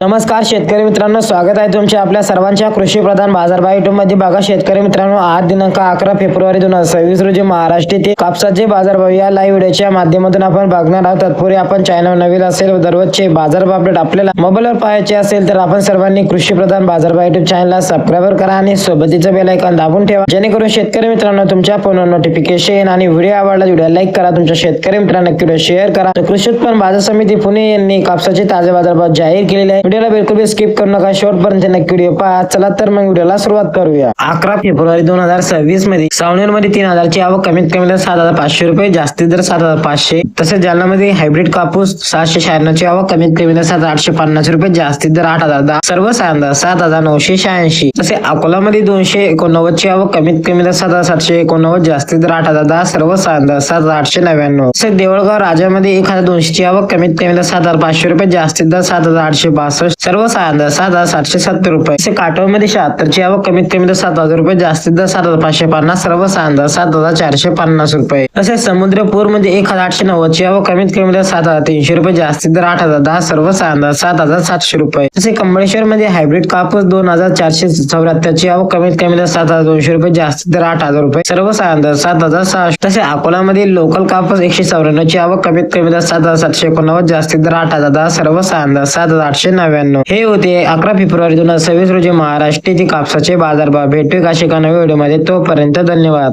नमस्कार शेतकरी मित्रांनो. स्वागत आहे तुमच्या आपल्या सर्वांच्या कृषी प्रधान बाजारभाव युट्यूबमध्ये. बघा शेतकरी मित्रांनो आज दिनांक अकरा फेब्रुवारी दोन हजार सव्वीस रोजी महाराष्ट्र येथे कापसाचे बाजारभाव या लाईव्ह व्हिडिओच्या माध्यमातून आपण बघणार आहोत. तत्पूर्वी आपण चॅनल नवीन असेल दररोजचे बाजारभाव अपडेट आपल्याला मोबाईलवर पाहायचे असेल तर आपण सर्वांनी कृषी प्रधान बाजारभाव युट्यूब चॅनलला सबस्क्राईब करा आणि सोबतीचं बेल आयकॉन दाबून ठेवा. जेणेकरून शेतकरी मित्रांनो तुमच्या फोनवर नोटिफिकेशन आणि व्हिडिओ आवडला व्हिडिओ लाईक करा. तुमच्या शेतकरी मित्रांना व्हिडिओ शेअर करा. तर कृषी उत्पन्न बाजार समिती पुणे यांनी कापसाचे ताजे बाजारभाव जाहीर केलेले आहे व्हिडिओला बिलकुल स्किप करू नका. शेवटपर्यंत नक्की व्हिडिओ पहा. चला तर मग व्हिडिओला सुरुवात करूया. अकरा फेब्रुवारी दोन हजार सव्वीसमध्ये सावनेरमध्ये तीन हजारची आवक कमीत कमी दर सात हजार पाचशे रुपये जास्तीत दर सात हजार पाचशे. तसेच जालनामध्ये हायब्रिड कापूस सहाशे शहाण्णवची आवक कमीत कमी दर सात आठशे पन्नास रुपये जास्तीत दर आठ हजार दहा. सर्व सांगा सात हजार नऊशे शहाऐंशी. तसे अकोलामध्ये दोनशे एकोणनव्वद ची आवक कमीत कमी दर सात हजार सातशे एकोणनव्वद जास्तीत दर आठ हजार दहा. सर्व सांगा सात हजार आठशे नव्याण्णव. तसेच देवळगाव राजामध्ये एक हजार दोनशे ची आवक कमीत कमी दर सात हजार पाचशे रुपये जास्तीत दर सात हजार आठशे पाच पासष्ट सर्व साधा सात हजार सातशे सत्तर रुपये. काटोमध्ये शहात्तरची आवक कमीत कमी सात हजार रुपये जास्तीत जास्त सात हजार पाचशे पन्नास सर्व साधा सात हजार चारशे पन्नास रुपये. तसेच समुद्रपूरमध्ये एक हजार आठशे नव्वद ची आवक कमीत कमी सात हजार तीनशे रुपये जास्तीत दर आठ हजार दहा सर्व साधा सात हजार सातशे रुपये. तसे कंबळेश्वर मध्ये हायब्रिड कापूस दोन हजार चारशे चौऱ्याहत्तर ची आवक कमीत कमी दर सात हजार दोनशे रुपये जास्तीत दर आठ हजार रुपये. सर्व साधा सात हजार सहाशे. तसे अकोलामध्ये लोकल कापूस एकशे चौऱ्याण्णव ची आवक कमीत कमी दर सात हजार सातशे एकोणनव्वद जास्तीत दर आठ हजार दहा सर्व साधा सात हजार आठशे नव्याण्णव. हे होते अकरा फेब्रुवारी दोन हजार सव्वीस रोजी महाराष्ट्राचे कापसाचे बाजारभाव. भेटू का शिका नव्या व्हिडिओमध्ये. तोपर्यंत धन्यवाद.